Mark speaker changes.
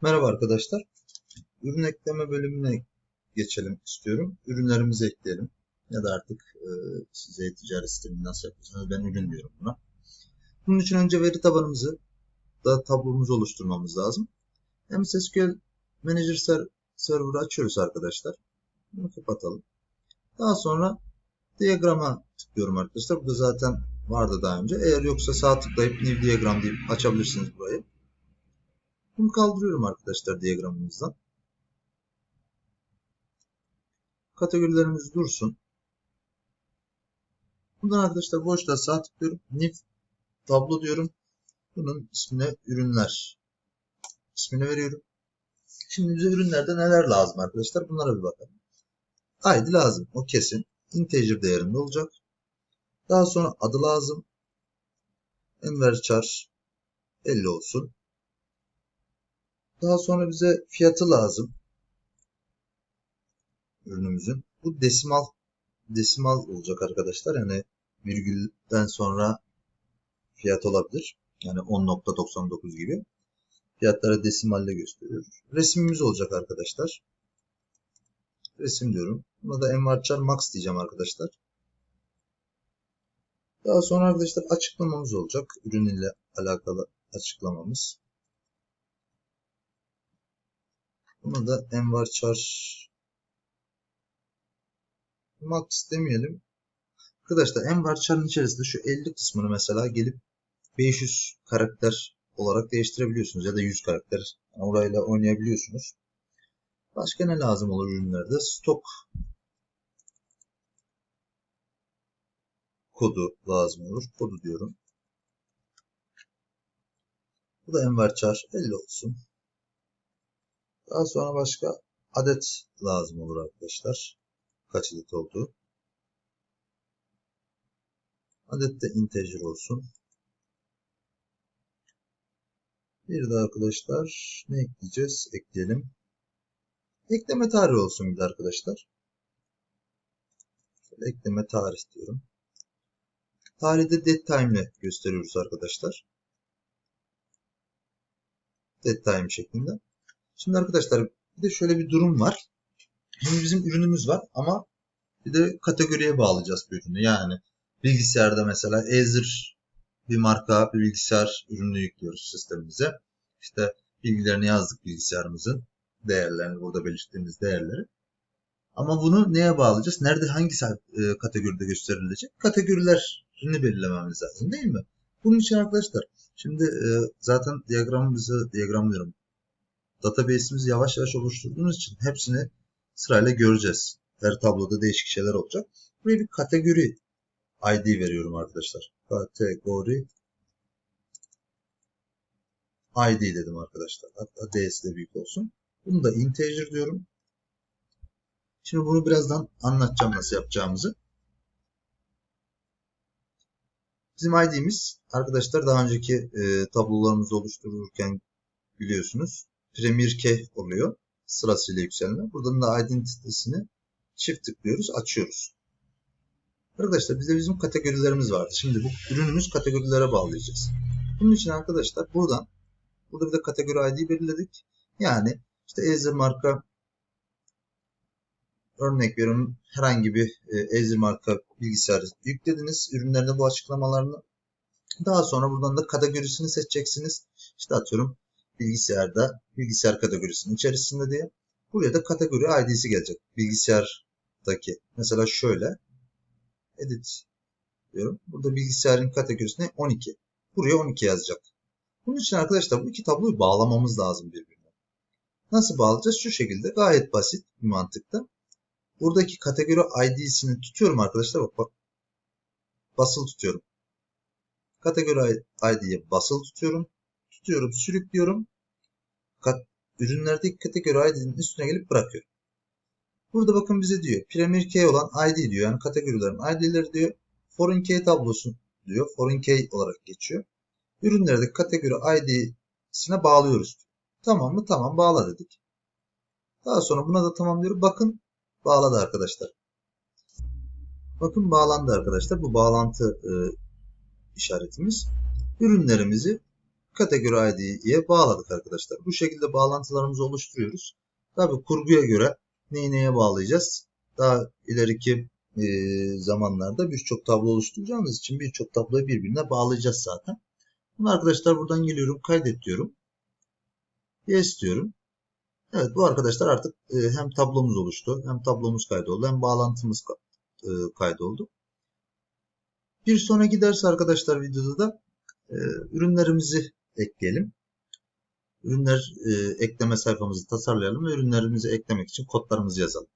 Speaker 1: Merhaba arkadaşlar. Ürün ekleme bölümüne geçelim istiyorum. Ürünlerimizi ekleyelim. Ya da artık e, size ticaret sistemini nasıl yapıyorsanız ben ürün diyorum buna. Bunun için önce veri tabanımızı da tablomuzu oluşturmamız lazım. Hem SQL Manager ser Server'ı açıyoruz arkadaşlar. Bunu kapatalım. Daha sonra diyagrama tıklıyorum arkadaşlar. Bu da zaten vardı daha önce. Eğer yoksa sağ tıklayıp New Diagram deyip açabilirsiniz burayı. Bunu kaldırıyorum arkadaşlar diyagramımızdan. Kategorilerimiz dursun. Buradan arkadaşlar boşluğa sağ tıklıyorum. New tablo diyorum. Bunun ismine ürünler ismini veriyorum. Şimdi bize ürünlerde neler lazım arkadaşlar? Bunlara bir bakalım. ID lazım. O kesin. Integer değerinde olacak. Daha sonra adı lazım. Enver char 50 olsun. Daha sonra bize fiyatı lazım. Ürünümüzün. Bu desimal desimal olacak arkadaşlar. Yani virgülden sonra fiyat olabilir. Yani 10.99 gibi. Fiyatları desimalle gösteriyor. Resimimiz olacak arkadaşlar. Resim diyorum. Buna da envarchar max diyeceğim arkadaşlar. Daha sonra arkadaşlar açıklamamız olacak. Ürün ile alakalı açıklamamız. Buna da envarchar max demeyelim. Arkadaşlar envarchar'ın içerisinde şu 50 kısmını mesela gelip 500 karakter olarak değiştirebiliyorsunuz ya da 100 karakter orayla oynayabiliyorsunuz. Başka ne lazım olur ürünlerde? Stok kodu lazım olur. Kodu diyorum. Bu da envarchar 50 olsun. Daha sonra başka adet lazım olur arkadaşlar. Kaç adet oldu? Adet de integer olsun. Bir de arkadaşlar ne ekleyeceğiz? Ekleyelim. Ekleme tarihi olsun bir de arkadaşlar. Şöyle ekleme tarih diyorum. Tarihte dead time ile gösteriyoruz arkadaşlar. Dead time şeklinde. Şimdi arkadaşlar bir de şöyle bir durum var. Şimdi bizim ürünümüz var ama bir de kategoriye bağlayacağız bu ürünü. Yani bilgisayarda mesela Acer bir marka bir bilgisayar ürünü yüklüyoruz sistemimize. İşte bilgilerini yazdık bilgisayarımızın değerlerini burada belirttiğimiz değerleri. Ama bunu neye bağlayacağız? Nerede hangi e, kategoride gösterilecek? Kategorilerini belirlememiz lazım değil mi? Bunun için arkadaşlar şimdi e, zaten diyagramımızı diyagramlıyorum database'imizi yavaş yavaş oluşturduğumuz için hepsini sırayla göreceğiz. Her tabloda değişik şeyler olacak. Buraya bir kategori ID veriyorum arkadaşlar. Kategori ID dedim arkadaşlar. Hatta D'si de büyük olsun. Bunu da integer diyorum. Şimdi bunu birazdan anlatacağım nasıl yapacağımızı. Bizim ID'miz arkadaşlar daha önceki e, tablolarımızı oluştururken biliyorsunuz Premier Key oluyor. Sırasıyla yükselme. Buradan da identitesini çift tıklıyoruz. Açıyoruz. Arkadaşlar bizde bizim kategorilerimiz vardı. Şimdi bu ürünümüz kategorilere bağlayacağız. Bunun için arkadaşlar buradan burada bir de kategori ID belirledik. Yani işte Acer marka örnek veriyorum herhangi bir e, Acer marka bilgisayar yüklediniz. Ürünlerine bu açıklamalarını daha sonra buradan da kategorisini seçeceksiniz. İşte atıyorum bilgisayarda bilgisayar kategorisinin içerisinde diye. Buraya da kategori ID'si gelecek. Bilgisayardaki. Mesela şöyle. Edit diyorum. Burada bilgisayarın kategorisine 12. Buraya 12 yazacak. Bunun için arkadaşlar bu iki tabloyu bağlamamız lazım birbirine. Nasıl bağlayacağız? Şu şekilde gayet basit bir mantıkta. Buradaki kategori ID'sini tutuyorum arkadaşlar. Bak, bak. Basılı tutuyorum. Kategori ID'ye basılı tutuyorum tutuyorum, sürüklüyorum. Kat, ürünlerdeki kategori ID'nin üstüne gelip bırakıyorum. Burada bakın bize diyor. Premier key olan ID diyor. Yani kategorilerin ID'leri diyor. Foreign key tablosu diyor. Foreign key olarak geçiyor. Ürünlerdeki kategori ID'sine bağlıyoruz. Tamam mı? Tamam bağla dedik. Daha sonra buna da tamam diyorum. Bakın bağladı arkadaşlar. Bakın bağlandı arkadaşlar. Bu bağlantı e, işaretimiz. Ürünlerimizi kategori ID'ye bağladık arkadaşlar. Bu şekilde bağlantılarımızı oluşturuyoruz. Tabi kurguya göre neyi neye bağlayacağız? Daha ileriki e, zamanlarda birçok tablo oluşturacağımız için birçok tabloyu birbirine bağlayacağız zaten. Bunu arkadaşlar buradan geliyorum kaydet diyorum. Yes diyorum. Evet bu arkadaşlar artık e, hem tablomuz oluştu hem tablomuz kaydoldu hem bağlantımız e, kaydoldu. Bir sonraki ders arkadaşlar videoda da e, ürünlerimizi ekleyelim. Ürünler e, ekleme sayfamızı tasarlayalım ve ürünlerimizi eklemek için kodlarımızı yazalım.